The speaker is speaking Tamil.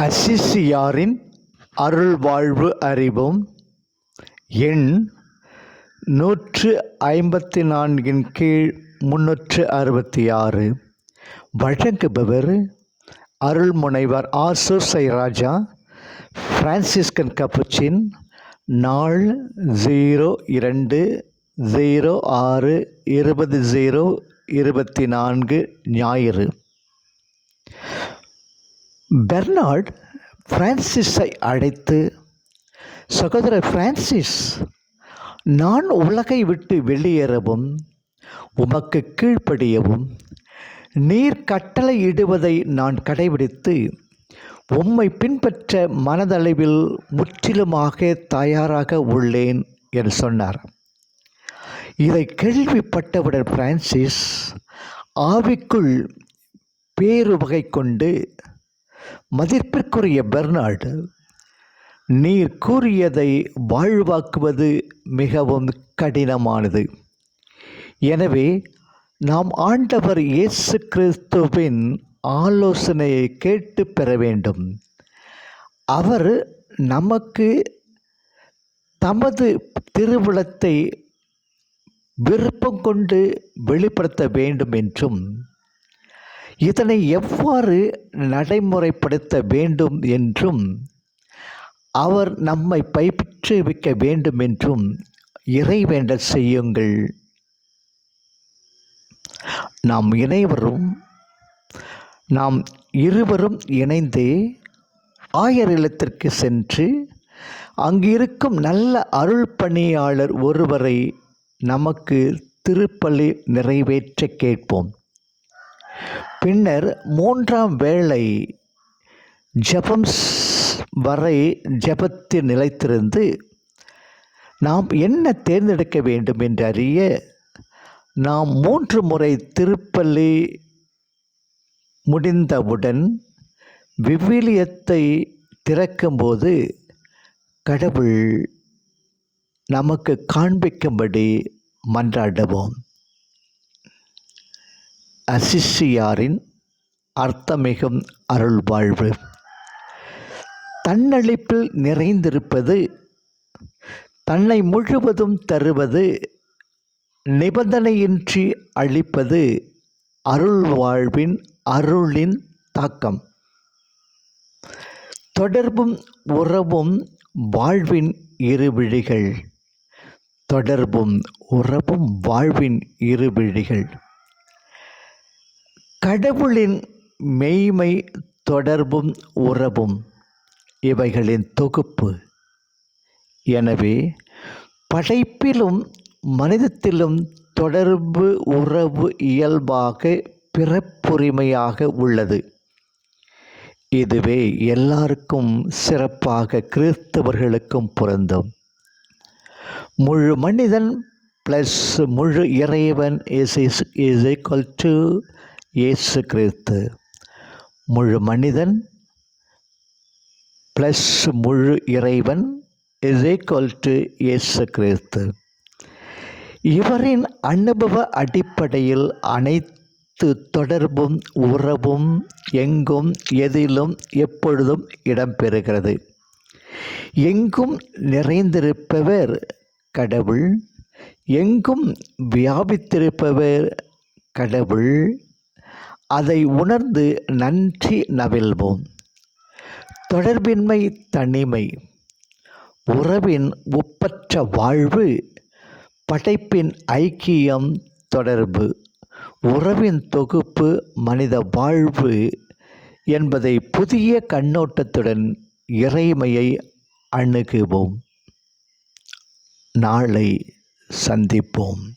அசிசியாரின் அருள்வாழ்வு அறிவும் எண் நூற்று ஐம்பத்தி நான்கின் கீழ் முன்னூற்று அறுபத்தி ஆறு வழங்குபவர் அருள்முனைவர் ஆசோசை ராஜா பிரான்சிஸ்கன் கப்புச்சின் நாள் ஜீரோ இரண்டு ஜீரோ ஆறு இருபது ஜீரோ இருபத்தி நான்கு ஞாயிறு. பெர்னார்ட் பிரான்சிஸை அழைத்து சகோதரர் பிரான்சிஸ் நான் உலகை விட்டு வெளியேறவும் உமக்கு கீழ்ப்படியவும் நீர் கட்டளையிடுவதை நான் கடைபிடித்து உம்மை பின்பற்ற மனதளவில் முற்றிலுமாக தயாராக உள்ளேன் என்று சொன்னார். இதை கேள்விப்பட்டவுடன் பிரான்சிஸ் ஆவிக்குள் பேருவகை கொண்டு மதிப்பிற்குரிய பெர்னார்டு நீர் கூறியதை வாழ்வாக்குவது மிகவும் கடினமானது. எனவே நாம் ஆண்டவர் இயேசு கிறிஸ்துவின் ஆலோசனையை கேட்டு பெற வேண்டும். அவர் நமக்கு தமது திருவிழத்தை விருப்பம் கொண்டு வெளிப்படுத்த வேண்டும் என்றும் இதனை எவ்வாறு நடைமுறைப்படுத்த வேண்டும் என்றும் அவர் நம்மை பயிற்றுவிக்க வேண்டும் என்றும் இறைவேண்டல் செய்யுங்கள். நாம் இணைவரும் நாம் இருவரும் இணைந்தே ஆயர் இல்லத்திற்கு சென்று அங்கிருக்கும் நல்ல அருள் பணியாளர் ஒருவரை நமக்கு திருப்பலி நிறைவேற்ற கேட்போம். பின்னர் மூன்றாம் வேளை ஜபம் வரை ஜபத்தில் நிலைத்திருந்து நாம் என்ன தேர்ந்தெடுக்க வேண்டும் என்று அறிய நாம் மூன்று முறை திருப்பள்ளி முடிந்தவுடன் விவிலியத்தை திறக்கும்போது கடவுள் நமக்கு காண்பிக்கும்படி மன்றாடுவோம். அசிஷியாரின் அர்த்தமிகும் அருள் வாழ்வு தன்னழிப்பில் நிறைந்திருப்பது தன்னை முழுவதும் தருவது நிபந்தனையின்றி அளிப்பது அருள் வாழ்வின் அருளின் தாக்கம். தொடர்பும் உறவும் வாழ்வின் இருவிழிகள். தொடர்பும் உறவும் வாழ்வின் இருவிழிகள். கடவுளின் மெய்மை தொடர்பும் உறவும் இவைகளின் தொகுப்பு. எனவே படைப்பிலும் மனிதத்திலும் தொடர்பு உறவு இயல்பாக பிறப்புரிமையாக உள்ளது. இதுவே எல்லாருக்கும் சிறப்பாக கிறிஸ்தவர்களுக்கும் பொருந்தும். முழு மனிதன் ப்ளஸ் முழு இறைவன் is is is equal to இயேசு கிறிஸ்து முழு மனிதன் ப்ளஸ் முழு இறைவன் இஸ் ஈக்குவல் டு இயேசு கிறிஸ்து. இவரின் அனுபவ அடிப்படையில் அனைத்து தொடர்பும் உறவும் எங்கும் எதிலும் எப்பொழுதும் இடம்பெறுகிறது. எங்கும் நிறைந்திருப்பவர் கடவுள் எங்கும் வியாபித்திருப்பவர் கடவுள் அதை உணர்ந்து நன்றி நவில்வோம் தொடர்பின்மை தனிமை உறவின் ஒப்பற்ற வாழ்வு படைப்பின் ஐக்கியம் தொடர்பு உறவின் தொகுப்பு மனித வாழ்வு என்பதை புதிய கண்ணோட்டத்துடன் இறைமையை அணுகுவோம். நாளை சந்திப்போம்.